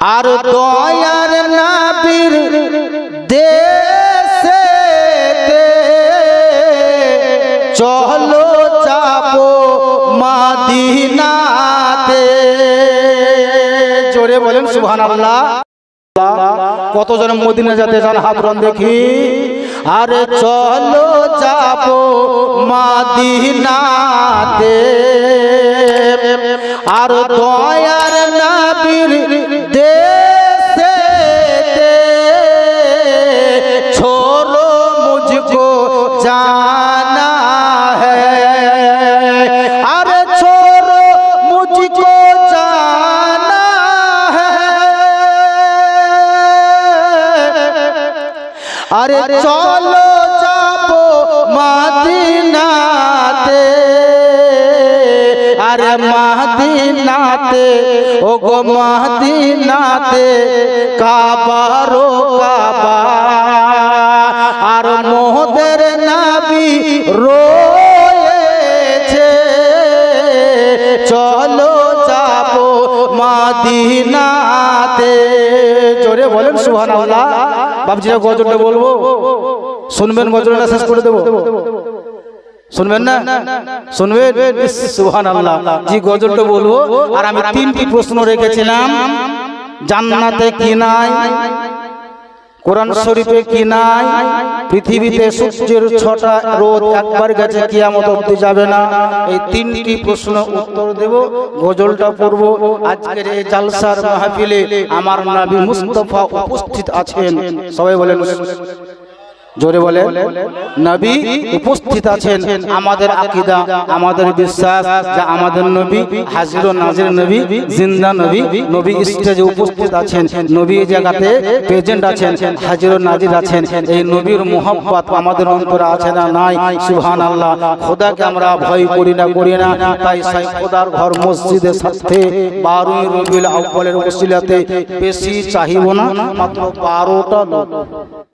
আর দয়ার নাবির দেশে চলো যাব মাদিনাতে। জোরে বলেন সুবহানাল্লাহ। কতজন মদিনা যেতে চান হাত রন দেখি। আরে চলো যাব মাদিনাতে। আর দয়ার নাবির দেশে ছোড়ো মুঝকো জানা হরে ছোড়ো মুঝকো জানা হরে চলো যাব মাদিনা আর মাহদিনাতে ও গো মাহদিনাতে কাবারো কাবা আর মোহদের নাবি রো চলো যাব মাদিনাতে। জোরে বলেন সুহান বাবজিরা গজলটা বলব? শুনবেন গজলটা শেষ করে দেবো? শুনবেন না? শুনবেন? সুহান আল্লাহ জি গজলটা বলব, আর আমি তিনটি প্রশ্ন রেখেছিলাম। জান্নাতে কি নাই? কোরআন শরীফে কি নাই? পৃথিবীতে সূর্যের ছটা রোদ একবার গেছে, কিয়ামত অব্দি যাবে না। এই তিনটি প্রশ্ন উত্তর দেব, গজলটা পড়ব। আজকের এই জালসার মাহফিলে আমার নবী মুস্তফা উপস্থিত আছেন। সবাই বলেন জোরে বলে নবী উপস্থিত আছেন আমাদের আকীদা আমাদের বিশ্বাস যে আমাদের নবী হাজির ও নাজির নবী জিন্দা নবী নবী স্টেজে উপস্থিত আছেন নবী এই জায়গাতে প্রেজেন্ট আছেন হাজির ও নাজির আছেন এই নবীর মোহাম্মত আমাদের অন্তরে আছে না নাই? সুবহান আল্লাহ খোদাকে আমরা ভয় করি না করি না তাই সাই খোদার ঘর মসজিদের সাথে বারোই রবিউল আউ্বালের ওসিলাতে বেশি চাহিব না মাত্র বারোটা লোক।